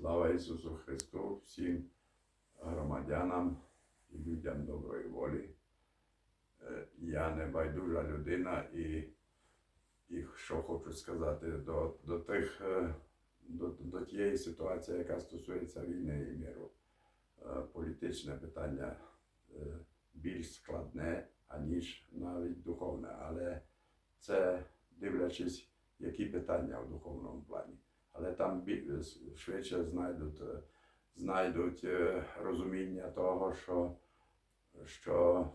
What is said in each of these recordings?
Слава Ісусу Христу, всім громадянам і людям доброї волі. Е, Я не байдужа людина і, і що хочу сказати до, до, тих, е, до, до тієї ситуації, яка стосується війни і миру. Е, Політичне питання більш складне, аніж навіть духовне, але це дивлячись, які питання в духовному плані. Там швидше знайдуть, е, знайдуть е, розуміння того, що, що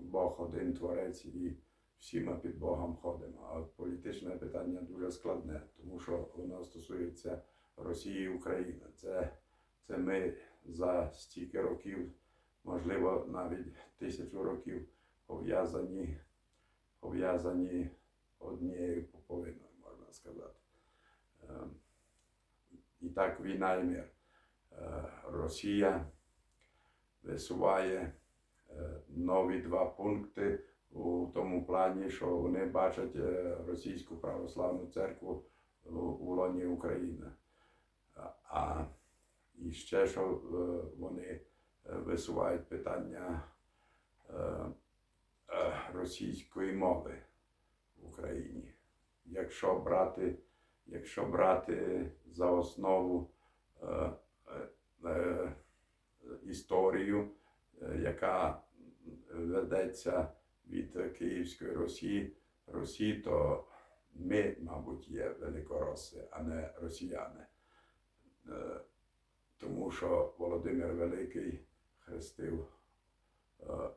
Бог один творець і всі ми під Богом ходимо. А політичне питання дуже складне, тому що воно стосується Росії і України. Це, це ми за стільки років, можливо, навіть тисячу років пов'язані, пов'язані однією поповиною, можна сказати. І так війна і мир. Е, Росія висуває е, нові два пункти у тому плані, що вони бачать е, російську православну церкву у, лоні України. А- ще що вони висувають питання російської мови в Україні. Якщо брати, якщо брати за основу е, е, е, історію, е, яка ведеться від Київської Росії, Росії, то ми, мабуть, є великороси, а не росіяни. Е, Тому що Володимир Великий хрестив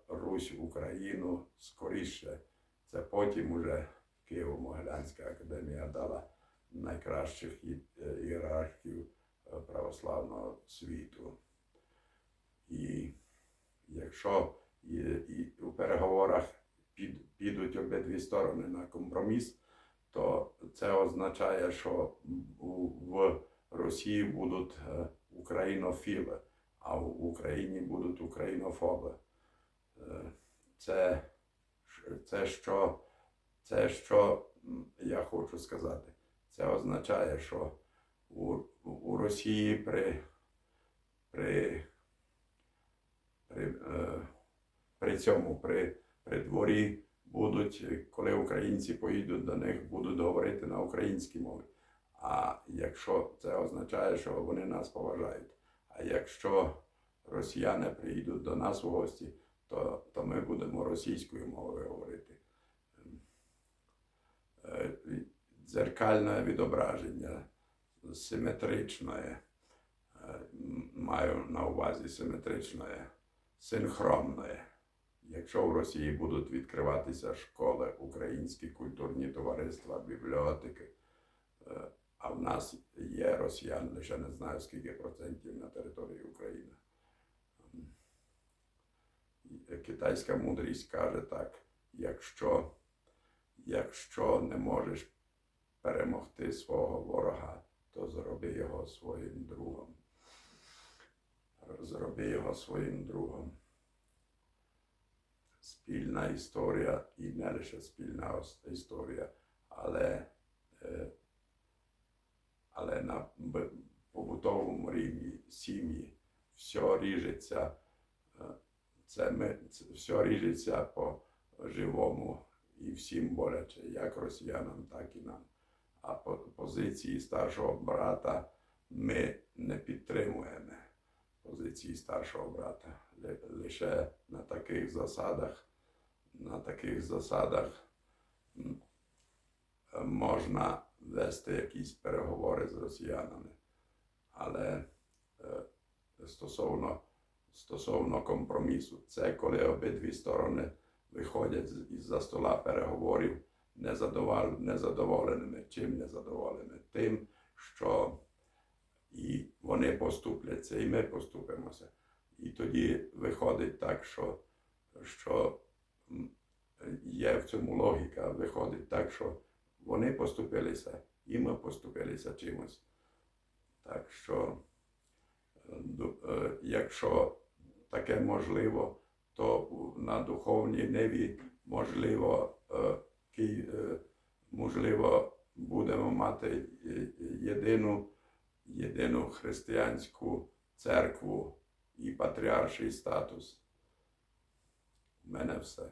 Русь Україну скоріше. Це потім уже Києво-Могилянська академія дала найкращих е, ієрархів е, православного світу. І якщо і, у переговорах під, підуть обидві сторони на компроміс, то це означає, що в Росії будуть е, українофіли, а в Україні будуть українофоби. Це, це, що, це що я хочу сказати. Це означає, що у, у Росії при, при, при, е, при цьому при, при дворі будуть, коли українці поїдуть до них, будуть говорити на українській мові. А якщо це означає, що вони нас поважають. А якщо росіяни приїдуть до нас в гості, то, то ми будемо російською мовою говорити. Е, Дзеркальне відображення симетричне, е, маю на увазі симетричне, синхронне. Якщо в Росії будуть відкриватися школи, українські культурні товариства, бібліотеки, е, а в нас є росіян, лише не знаю скільки процентів на території України. Китайська мудрість каже так: якщо, якщо не можеш перемогти свого ворога, то зроби його своїм другом. Зроби його своїм другом. Спільна історія і не лише спільна історія, але, е, але на побутовому рівні сім'ї все ріжеться, е, це ми, це все ріжеться по живому і всім боляче, як росіянам, так і нам. А по позиції старшого брата ми не підтримуємо позиції старшого брата. Лише на таких засадах, на таких засадах можна вести якісь переговори з росіянами. Але е, стосовно, стосовно компромісу, це коли обидві сторони виходять з- із-за стола переговорів незадоволеними. Чим незадоволеними? Тим, що і вони поступляться, і ми поступимося. І тоді виходить так, що, що є в цьому логіка. Виходить так, що вони поступилися, і ми поступилися чимось. Так що, е, е, якщо таке можливо, то на духовній ниві можливо, е, Ки- е, можливо, будемо мати е, єдину єдину християнську церкву і патріарший статус. У мене все.